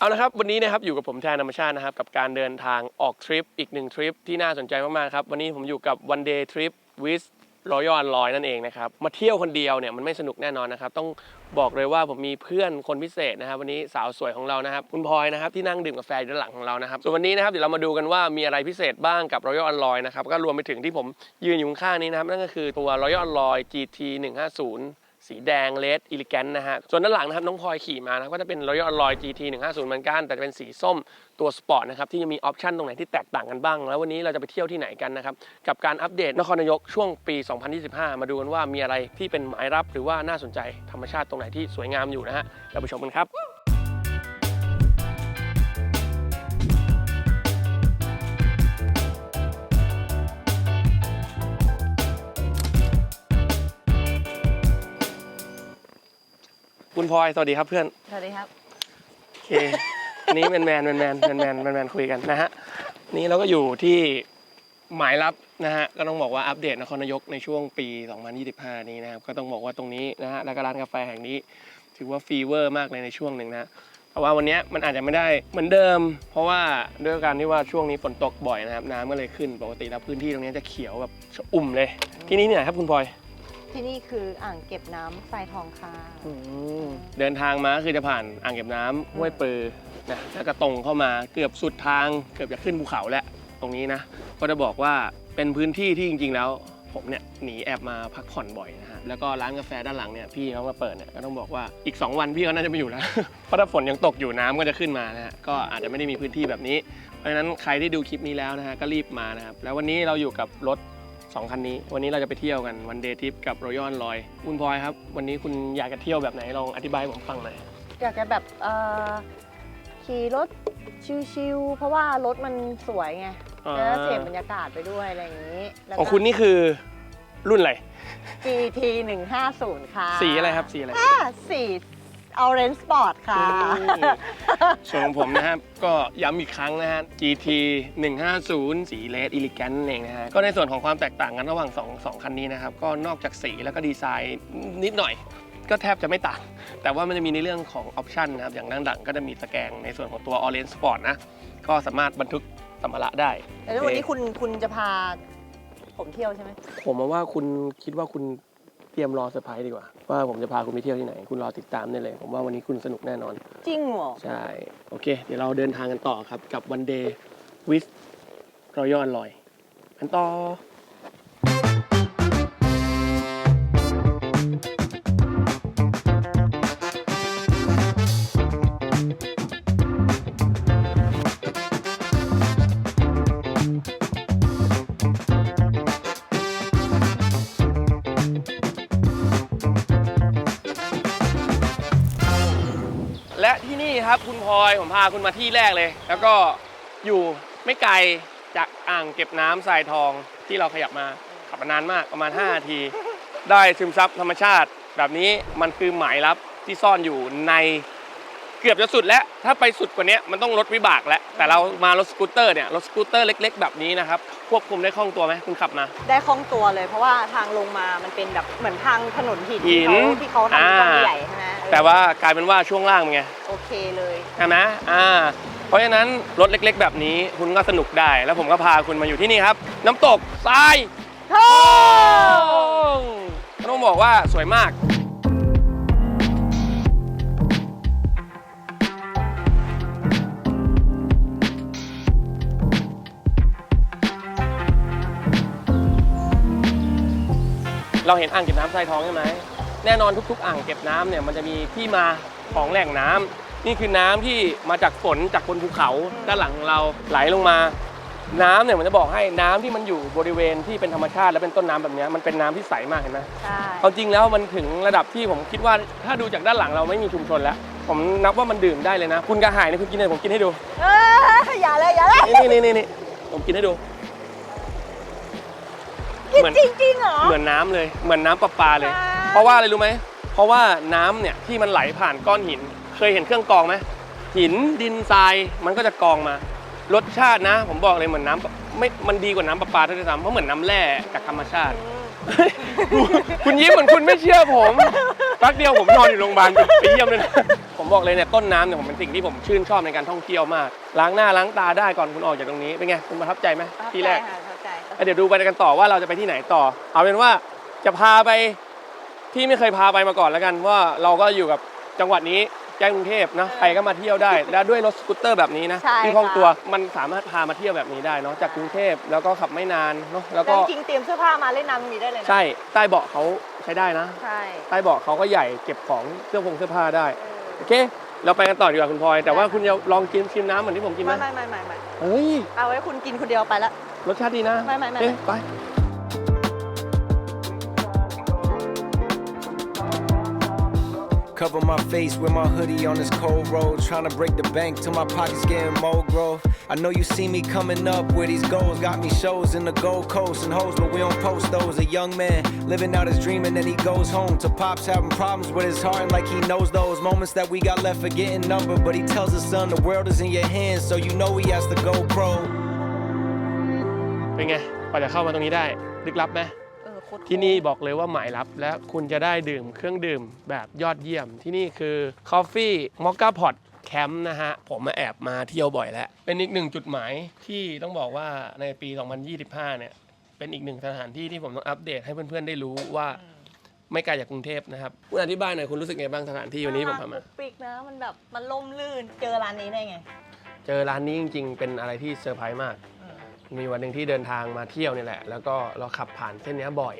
เอาละครับวันนี้นะครับอยู่กับผมแทนธรรมชาตินะครับกับการเดินทางออกทริปอีกหนึ่งทริปที่น่าสนใจมากๆครับวันนี้ผมอยู่กับ one day trip with Royal a l l o y นั่นเองนะครับมาเที่ยวคนเดียวเนี่ยมันไม่สนุกแน่นอนนะครับต้องบอกเลยว่าผมมีเพื่อนคนพิเศษนะครับ วันนี้สาวสวยของเรานะครับคุณพลอยนะครับที่นั่งดื่มกาแฟอยู่ด้านหลังของเรานะครับส่วนวันนี้นะครับเดี๋ยวเรามาดูกันว่ามีอะไรพิเศษบ้างกับ Royal a l l o y นะครับก็รวมไปถึงที่ผมยืนอยู่ข้างนี้นะครับนั่นก็คือตัว Royal a l l o y GT 150 สีแดงเลดอิลิแกนนะฮะ ส่วนด้านหลังนะครับน้องพลอยขี่มานะก็จะเป็นรอยอลอย GT 150เหมือนกัน แต่จะเป็นสีส้มตัวสปอร์ตนะครับ ที่ยังมีออปชันตรงไหนที่แตกต่างกันบ้าง แล้ววันนี้เราจะไปเที่ยวที่ไหนกันนะครับ กับการอัปเดตนครนายกช่วงปี 2025 มาดูกันว่ามีอะไรที่เป็นหมายรับหรือว่าน่าสนใจธรรมชาติตรงไหนที่สวยงามอยู่นะฮะเราไปชมกันครับ พลอยสวัสดีครับเพื่อนสวัสดีครับโอเคอันนี้แมนแมนแมนแมนแมนแมนแมนแมนคุยกันนะฮะนี่เราก็อยู่ที่หมายรับนะฮะก็ต้องบอกว่าอัปเดตนครนายกในช่วงปี 2025 นี้นะครับก็ต้องบอกว่าตรงนี้นะฮะแล้วก็ร้านกาแฟแห่งนี้ ถือว่าฟีเวอร์มากเลยในช่วงหนึ่งนะแต่ว่าวันเนี้ยมันอาจจะไม่ได้เหมือนเดิม เพราะว่าด้วยการที่ว่าช่วงนี้ฝนตกบ่อยนะครับน้ำก็เลยขึ้นปกติแล้วพื้นที่ตรงนี้จะเขียวแบบชอุ่มเลย ที่นี่ที่ไหนครับคุณพลอย ที่นี่คืออ่างเก็บน้ำทรายทองคาอืมเดินทางมาก็คือจะผ่านอ่างเก็บน้ำห้วยปือนะแล้วก็ตรงเข้ามาเกือบสุดทาง เกือบจะขึ้นภูเขาแล้วตรงนี้นะ ก็จะบอกว่าเป็นพื้นที่ที่จริง ๆ แล้ว ผมเนี่ยหนีแอบมาพักผ่อนบ่อยนะฮะแล้วก็ร้านกาแฟด้านหลังเนี่ยพี่เขามาเปิดเนี่ยก็ต้องบอกว่าอีก 2 วันพี่เขาน่าจะไม่อยู่แล้ว เพราะถ้าฝนยังตกอยู่น้ำก็จะขึ้นมานะฮะก็อาจจะไม่ได้มีพื้นที่แบบนี้ เพราะฉะนั้นใครที่ดูคลิปนี้แล้วนะฮะก็รีบมานะครับแล้ววันนี้เราอยู่กับรถ สองคันนี้ วันนี้เราจะไปเที่ยวกันวันเดย์ทริปกับรอยัลลอยคุณพลอยครับ วันนี้คุณอยากจะเที่ยวแบบไหนลองอธิบายให้ผมฟังหน่อย อยากจะแบบเอ่อขี่รถชิวๆเพราะว่ารถมันสวยไงอ่า แล้วเสพบรรยากาศไปด้วยอะไรอย่างนี้แล้วของก็คุณนี่คือรุ่นอะไร GT 150ค่ะสีอะไรครับสีอะไร อ่าสี Orange Sport ค่ะอืมส่วนของผมนะครับ ก็ย้ำอีกครั้งนะฮะ GT 150 สีเลดอิลิแกนเองนะฮะ ก็ในส่วนของความแตกต่างกันระหว่าง2งสองคันนี้นะครับ ก็นอกจากสีแล้วก็ดีไซน์นิดหน่อย ก็แทบจะไม่ต่าง แต่ว่ามันจะมีในเรื่องของออปชันนะครับ อย่างด้านหลังก็จะมีสแกงในส่วนของตัว Orange Sport นะ ก็สามารถบรรทุกสัมภาระได้แล้ววันนี้คุณคุณจะพาผมเที่ยวใช่ไหมผมมองว่าคุณคิดว่าคุณ เตรียมรอเซอร์ไพรส์ดีกว่า ว่าผมจะพาคุณไปเที่ยวที่ไหน คุณรอติดตามได้เลย ผมว่าวันนี้คุณสนุกแน่นอน จริงเหรอ ใช่ โอเค เดี๋ยวเราเดินทางกันต่อครับ กับ One Day with Royal Alloy กันต่อและ อย ผมพาคุณมาที่แรกเลย แล้วก็อยู่ไม่ไกลจากอ่างเก็บน้ำทรายทองที่เราขยับมาขับมานานมากประมาณ5นาที ได้ซึมซับธรรมชาติ แบบนี้มันคือหมายลับที่ซ่อนอยู่ใน เกือบจะสุดแล้ว ถ้าไปสุดกว่านี้มันต้องรถวิบากแล้ว แต่เรามารถสกูตเตอร์เนี่ย รถสกูตเตอร์เล็ก ๆ แบบนี้นะครับ ควบคุมได้คล่องตัวไหมคุณขับมา ได้คล่องตัวเลย เพราะว่าทางลงมามันเป็นแบบเหมือนทางถนนหินหิที่นเขาที่เขาทำกองอ่าใหญ่ใช่ไหมเออแต่ว่ากลายเป็นว่าช่วงล่างเป็นไง โอเคเลยใช่ไหมอ่า เพราะฉะนั้นรถเล็ก ๆ แบบนี้คุณก็สนุกได้ แล้วผมก็พาคุณมาอยู่ที่นี่ครับ น้ำตกทรายทองต้องบอกว่าสวยมาก เราเห็นอ่างเก็บน้ำทรายทองใช่ไหมแน่นอนทุก ๆ อ่างเก็บน้ำเนี่ยมันจะมีที่มาของแหล่งน้ำนี่คือน้ำที่มาจากฝนจากบนภูเขาด้านหลังของเราไหลลงมา น้ำเนี่ยมันจะบอกให้น้ำที่มันอยู่บริเวณที่เป็นธรรมชาติและเป็นต้นน้ำแบบเนี้ยมันเป็นน้ำที่ใสมากเห็นไหม ใช่ เอาจริงแล้วมันถึงระดับที่ผมคิดว่าถ้าดูจากด้านหลังเราไม่มีชุมชนแล้ว ผมนับว่ามันดื่มได้เลยนะ คุณกระหายเนี่ยคุณกินเลยผมกินให้ดู เอออย่าเลยอย่าเลยนี่นี่นี่นี่ผมกินให้ดูกิน เหมือนจริงๆเหรอ เหมือนน้ำเลย เหมือนน้ำประปาเลยอ่าเพราะว่าอะไรรู้ไหม เพราะว่าน้ำเนี่ยที่มันไหลผ่านก้อนหิน เคยเห็นเครื่องกรองไหมหินดินทรายมันก็จะกรองมา รสชาตินะ ผมบอกเลยเหมือนน้ำไม่ มันดีกว่าน้ำประปาด้วยซ้ำเพราะเหมือนน้ำแร่จากธรรมชาติ คุณยิ้มเหมือนคุณไม่เชื่อผมแป๊บเดียวผมนอนอยู่โรงพยาบาลไปเยี่ยมเลยนะผมบอกเลยเนี่ยต้นน้ำเนี่ยผมเป็นสิ่งที่ผมชื่นชอบในการท่องเที่ยวมาก ล้างหน้าล้างตาได้ก่อนคุณออกจากตรงนี้เป็นไงคุณประทับใจไหมที่แรกเข้าใจ แล้วเดี๋ยวดูไปกันต่อว่าเราจะไปที่ไหนต่อ เอาเป็นว่าจะพาไปที่ไม่เคยพาไปมาก่อนแล้วกันว่าเราก็อยู่กับจังหวัดนี้แจ้งกรุงเทพนะใครก็มาเที่ยวได้ แล้วด้วยรถสกูตเตอร์แบบนี้นะใช่ที่คล่องค่ะ ตัวมันสามารถพามาเที่ยวแบบนี้ได้เนาะจากกรุงเทพแล้วก็ขับไม่นานเนาะแล้วแต่ก็จริงๆเตรียมเสื้อผ้ามาเล่นน้ำตรงนี้ได้เลยนะใช่ใต้เบาะเขาใช้ได้นะ ใช่ใต้เบาะเขาก็ใหญ่เก็บของเสื้อผงเสื้อผ้าได้ เออ โอเค เราไปกันต่อดีกว่าคุณพลอย แต่ว่าคุณจะลองกินชิมน้ำเหมือนที่ผมกินไหมไม่ไม่ไม่ไม่ไม่เฮ้ย เอาไว้คุณกินคนเดียวไปละ รสชาติดีนะ ไม่ไม่ไม่ เอ๊ะไป Cover my face with my hoodie on this cold road. Trying to break the bank till my pockets getting more growth. I know you see me coming up with these goals. Got me shows in the Gold Coast and hoes, but we don't post those. A young man living out his dream and then he goes home to pops having problems with his heart. And like he knows those moments that we got left for getting numbered. But he tells his son the world is in your hands, so you know he has to go pro. เป็นไงกว่าจะเข้ามาตรงนี้ได้ลึกลับไหมเออโคตรที่นี่บอกเลยว่าหมายลับและคุณจะได้ดื่มเครื่องดื่มแบบยอดเยี่ยมที่นี่คือ Coffee Mocha Pot Camp นะฮะ ผมมาแอบมาเที่ยวบ่อยแล้ว เป็นอีกหนึ่งจุดหมายที่ต้องบอกว่าในปี 2025 เนี่ย เป็นอีกหนึ่งสถานที่ที่ผมต้องอัปเดตให้เพื่อนๆได้รู้ว่าไม่ไกลจากกรุงเทพนะครับคุณอธิบายหน่อยคุณรู้สึกไงบ้างสถานที่วันนี้ผมพามาปุ๊กปิกนะมันแบบมันล่มลื่นเจอร้านนี้ได้ไง เจอร้านนี้จริงๆ เป็นอะไรที่เซอร์ไพรส์มาก มีวันหนึ่งที่เดินทางมาเที่ยวนี่แหละ แล้วก็เราขับผ่านเส้นเนี้ยบ่อย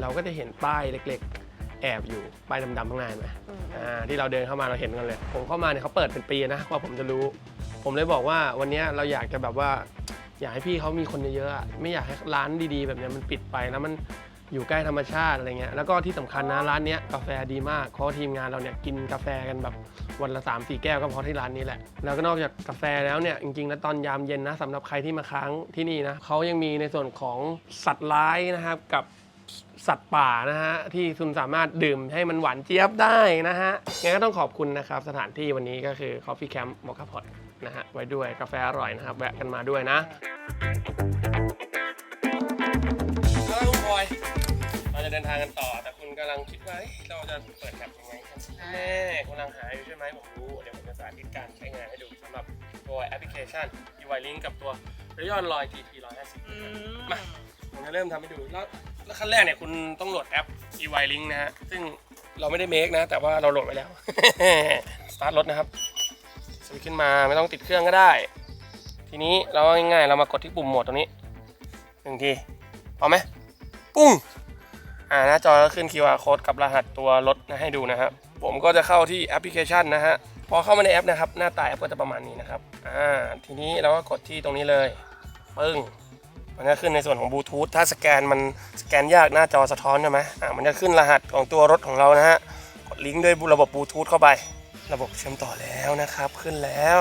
เราก็จะเห็นป้ายเล็กๆ แอบอยู่ป้ายดำๆข้างในไหมอืมอ่าที่เราเดินเข้ามาเราเห็นกันเลย ผมเข้ามาเนี่ยเขาเปิดเป็นปีนะกว่าผมจะรู้ ผมเลยบอกว่าวันเนี้ยเราอยากจะแบบว่า อยากให้พี่เขามีคนเยอะๆอะไม่อยากให้ร้านดีๆ แบบเนี้ยมันปิดไปแล้วมัน อยู่ใกล้ธรรมชาติอะไรเงี้ยแล้วก็ที่สำคัญนะร้านเนี้ยกาแฟดีมากเพราะทีมงานเราเนี่ยกินกาแฟกันแบบวันละ3ามสี่แก้วก็เพราะที่ร้านนี้แหละ แล้วก็นอกจากกาแฟแล้วเนี่ยจริงๆแล้วตอนยามเย็นนะสำหรับใครที่มาค้างที่นี่นะเขายังมีในส่วนของสัตว์ร้ายนะครับกับสัตว์ป่านะฮะที่คุณสามารถดื่มให้มันหวานเจี๊ยบได้นะฮะงั้นก็ต้องขอบคุณนะครับสถานที่วันนี้ก็คือ Coffee Camp m o c a Pot นะฮะไว้ด้วยกาแฟอร่อยนะครับแวะกันมาด้วยนะ เราจะเดินทางกันต่อ แต่คุณกำลังคิดว่าเอ้ยเราจะเปิดแอปยังไงกันแน่คุณกำลังหาอยู่ใช่ไหมผมรู้ เดี๋ยวผมจะสาธิตการใช้งานให้ดูสำหรับตัวแอปพลิเคชัน UI Link กับตัว r a y o n Loi GT 150มาผมจะเริ่มทำให้ดูแล้วแล้วขั้นแรกเนี่ยคุณต้องโหลดแอป UI Link นะฮะ ซึ่งเราไม่ได้เมคนะ แต่ว่าเราโหลดไว้แล้ว สตาร์ทรถนะครับสวิตช์ขึ้นมาไม่ต้องติดเครื่องก็ได้ ทีนี้เราก็ง่ายๆ เรามากดที่ปุ่มโหมดตรงนี้หนึ่งทีพอไหมปุ้ง อ่าหน้าจอก็ขึ้น QR code กับรหัสตัวรถนะให้ดูนะครับผมก็จะเข้าที่แอปพลิเคชันนะฮะพอเข้ามาในแอปนะครับ หน้าตาแอปก็จะประมาณนี้นะครับอ่าทีนี้เราก็กดที่ตรงนี้เลยปึ้งมันจะขึ้นในส่วนของบลูทูธถ้าสแกนมันสแกนยากหน้าจอสะท้อนใช่ไหมอ่ามันจะขึ้นรหัสของตัวรถของเรานะฮะกดลิงก์ด้วยระบบบลูทูธเข้าไป ระบบเชื่อมต่อแล้วนะครับ ขึ้นแล้ว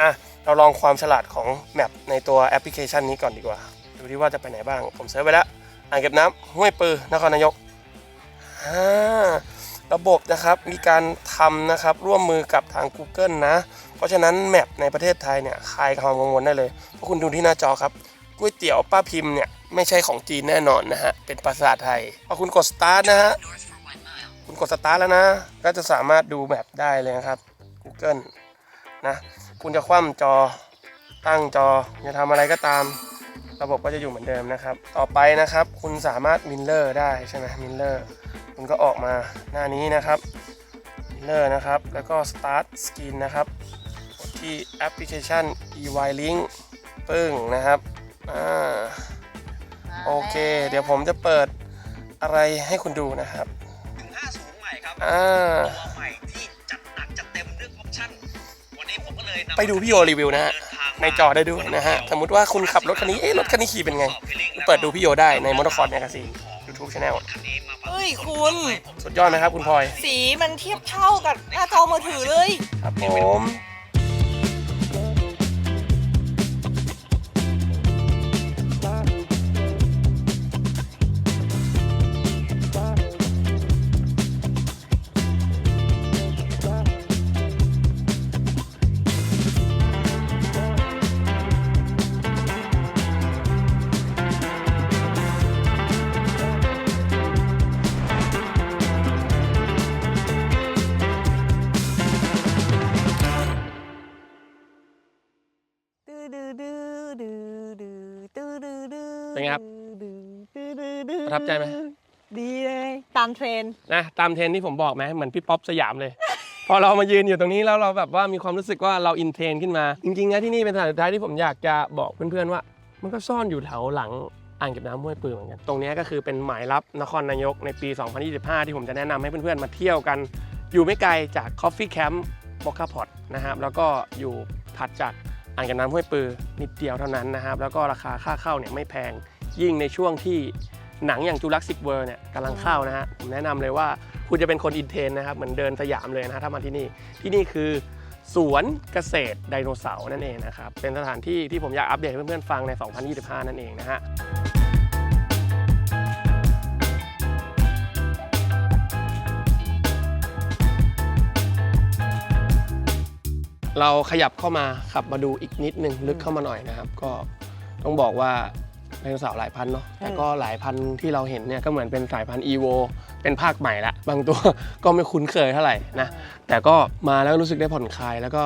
อะเราลองความฉลาดของแมปในตัวแอปพลิเคชันนี้ก่อนดีกว่า ดูที่ว่าจะไปไหนบ้าง ผมเซิร์ชไปแล้ว อ่างเก็บน้ำห้วยปือนครนายกระบบนะครับมีการทำนะครับร่วมมือกับทาง Google นะ เพราะฉะนั้นแมปในประเทศไทยเนี่ยคลายความกังวลได้เลยเพราะคุณดูที่หน้าจอครับก๋วยเตี๋ยวป้าพิมพ์เนี่ยไม่ใช่ของจีนแน่นอนนะฮะเป็นภาษาไทยพอคุณกด start นะฮะคุณกด start แล้วนะ ก็จะสามารถดูแมปได้เลยนะครับ Google นะคุณจะคว่ำจอตั้งจอจะทำอะไรก็ตาม ระบบก็จะอยู่เหมือนเดิมนะครับ ต่อไปนะครับ คุณสามารถมินเลอร์ได้ใช่ไหมมินเลอร์คุณก็ออกมาหน้านี้นะครับมินเลอร์นะครับ แล้วก็ start screen นะครับกดที่แอปพลิเคชัน EY Link ปึ้งนะครับอ่าโอเค เดี๋ยวผมจะเปิดอะไรให้คุณดูนะครับ50ใหม่ครับอ่าตัวใหม่ที่จัดหนักจัดเต็มเรื่องออปชั่นวันนี้ผมก็เลยนำไปดูพี่โยรีวิวนะฮะเดิทางมา ในจอได้ด้วยนะฮะ สมมติว่าคุณขับรถคันนี้ เอ๊ะรถคันนี้ขี่เป็นไง เปิดดูพี่โยได้ในมอเตอร์คอร์ดแมกซีน YouTube Channel คันนี้มาฝากเฮ้ยคุณ สุดยอดไหมครับคุณพลอย สีมันเทียบเท่ากับหน้าจอมือถือเลย ครับผม เป็นไงครับ ประทับใจไหมดีเลย ตามเทรนด์นะตามเทรนด์ที่ผมบอกไหมเหมือนพี่ป๊อปสยามเลย พอเรามายืนอยู่ตรงนี้แล้วเราแบบว่ามีความรู้สึกว่าเราอินเทรนด์ขึ้นมา จริงๆนะที่นี่เป็นสถานสุดท้ายที่ผมอยากจะบอกเพื่อนๆว่า มันก็ซ่อนอยู่แถวหลังอ่างเก็บน้ำห้วยปืนเหมือนกัน ตรงเนี้ยก็คือเป็นหมายลับนครนายกในปี 2025 ที่ผมจะแนะนำให้เพื่อนๆมาเที่ยวกัน อยู่ไม่ไกลจาก Coffee Camp b o c a p o t นะครับแล้วก็อยู่ถัดจาก อ่างเก็บน้ำห้วยปือนิดเดียวเท่านั้นนะครับ แล้วก็ราคาค่าเข้าเนี่ยไม่แพง ยิ่งในช่วงที่หนังอย่างจูรักซิกเวิร์เนี่ยกำลังเข้านะฮะผมแนะนำเลยว่าคุณจะเป็นคนอินเทนนะครับ เหมือนเดินสยามเลยนะฮะถ้ามาที่นี่ ที่นี่คือสวนเกษตรไดโนเสาร์นั่นเองนะครับ เป็นสถานที่ที่ผมอยากอัปเดตให้เพื่อนๆฟังใน 2025 นั่นเองนะฮะ เราขยับเข้ามาขับมาดูอีกนิดนึงลึกเข้ามาหน่อยนะครับ ก็ต้องบอกว่าไดโนเสาร์หลายพันธุ์เนาะแต่ก็หลายพันธุ์ที่เราเห็นเนี่ยก็เหมือนเป็นสายพันธุ์อีโวเป็นภาคใหม่ละ บางตัว ก็ไม่คุ้นเคยเท่าไหร่นะ แต่ก็มาแล้วรู้สึกได้ผ่อนคลาย แล้วก็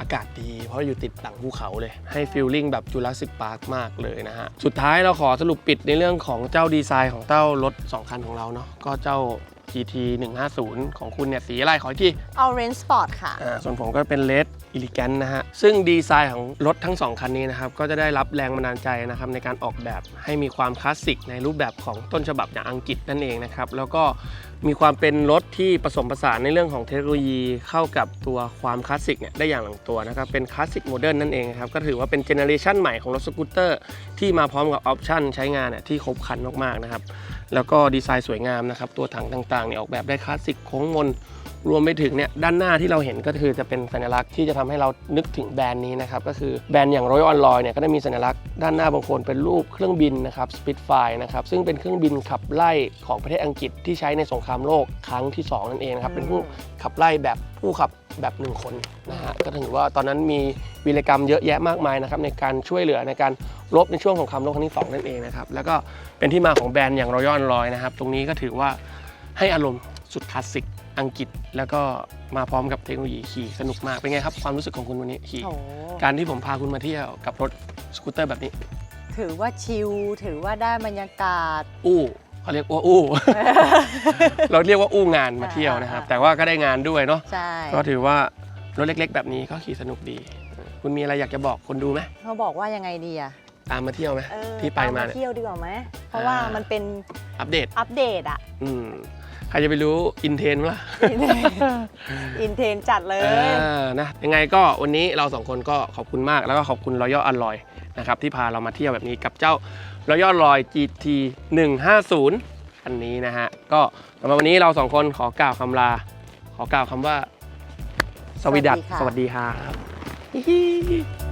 อากาศดี เพราะอยู่ติดหลังภูเขาเลย ให้ฟีลลิ่งแบบจูราสสิกพาร์คมากเลยนะฮะ สุดท้ายเราขอสรุปปิดในเรื่องของเจ้าดีไซน์ของเจ้ารถ 2 คันของเราเนาะก็เจ้า GT 150 ของคุณเนี่ยสีอะไรขออีกที Orange Sport ค่ะ อ่าส่วนผมก็เป็นเลดอิลิแกนนะฮะ ซึ่งดีไซน์ของรถทั้ง 2 คันนี้นะครับ ก็จะได้รับแรงบันดาลใจนะครับ ในการออกแบบให้มีความคลาสสิกในรูปแบบของต้นฉบับอย่างอังกฤษนั่นเองนะครับ แล้วก็มีความเป็นรถที่ผสมผสานในเรื่องของเทคโนโลยีเข้ากับตัวความคลาสสิกเนี่ยได้อย่างลงตัวนะครับ เป็นคลาสสิกโมเดิร์นนั่นเองนะครับ ก็ถือว่าเป็นเจเนอเรชันใหม่ของรถสกูตเตอร์ที่มาพร้อมกับออปชันใช้งานเนี่ยที่ครบครันมากๆนะครับ แล้วก็ดีไซน์สวยงามนะครับ ตัวถังต่างๆเนี่ยออกแบบได้คลาสสิกโค้งมน รวมไปถึงเนี่ยด้านหน้าที่เราเห็นก็คือจะเป็นสัญลักษณ์ที่จะทำให้เรานึกถึงแบรนด์นี้นะครับ ก็คือแบรนด์อย่าง Royal On Loy เนี่ยก็ได้มีสัญลักษณ์ด้านหน้าบางคนเป็นรูปเครื่องบินนะครับ Spitfire นะครับซึ่งเป็นเครื่องบินขับไล่ของประเทศอังกฤษที่ใช้ในสงครามโลกครั้งที่ 2 นั่นเองนะครับเป็นผู้ขับไล่แบบผู้ขับ แบบหนึ่งคนนะฮะก็ถือว่าตอนนั้นมีวีรกรรมเยอะแยะมากมายนะครับในการช่วยเหลือในการรบในช่วงสงครามโลกครั้งที่สองนั่นเองนะครับแล้วก็เป็นที่มาของแบรนด์อย่าง Royal On Loy นะครับ ตรงนี้ก็ถือว่าให้อารมณ์สุดคลาสสิกอังกฤษ แล้วก็มาพร้อมกับเทคโนโลยีขี่สนุกมากเป็นไงครับความรู้สึกของคุณวันนี้ขี่โอ้การที่ผมพาคุณมาเที่ยวกับรถสกูตเตอร์แบบนี้ ถือว่าชิลถือว่าได้บรรยากาศอู้ เขาเรียกว่าอู้ เราเรียกว่าอู้งานมาเที่ยวนะครับอ่าแต่ว่าก็ได้งานด้วยเนาะใช่ก็ถือว่ารถเล็ก ๆ แบบนี้ก็ขี่สนุกดี คุณมีอะไรอยากจะบอกคนดูไหมเขาบอกว่ายังไงดีอะตามมาเที่ยวไหมเออที่ไปตมาเนี่ยเที่ยวดีกว่าไหมเพราะว่าอ่ามัมันเป็นอัปเดตอัปเดตอะอืม ใครจะไปรู้อินเทนล่ะอินเทนจัดเลยเออนะยังไงก็วันนี้เราสองคนก็ขอบคุณมากแล้วก็ขอบคุณรอยัลอ l ลอยนะครับที่พาเรามาเที่ยวแบบนี้กับเจ้ารอยัลลอย GT 150อันนี้นะฮะก็สำหรับวันนี้เราสองคนขอกล่าวคำลา ขอกล่าวคำว่า สวัสดีสวัสดีค่ะสวัสดีครับ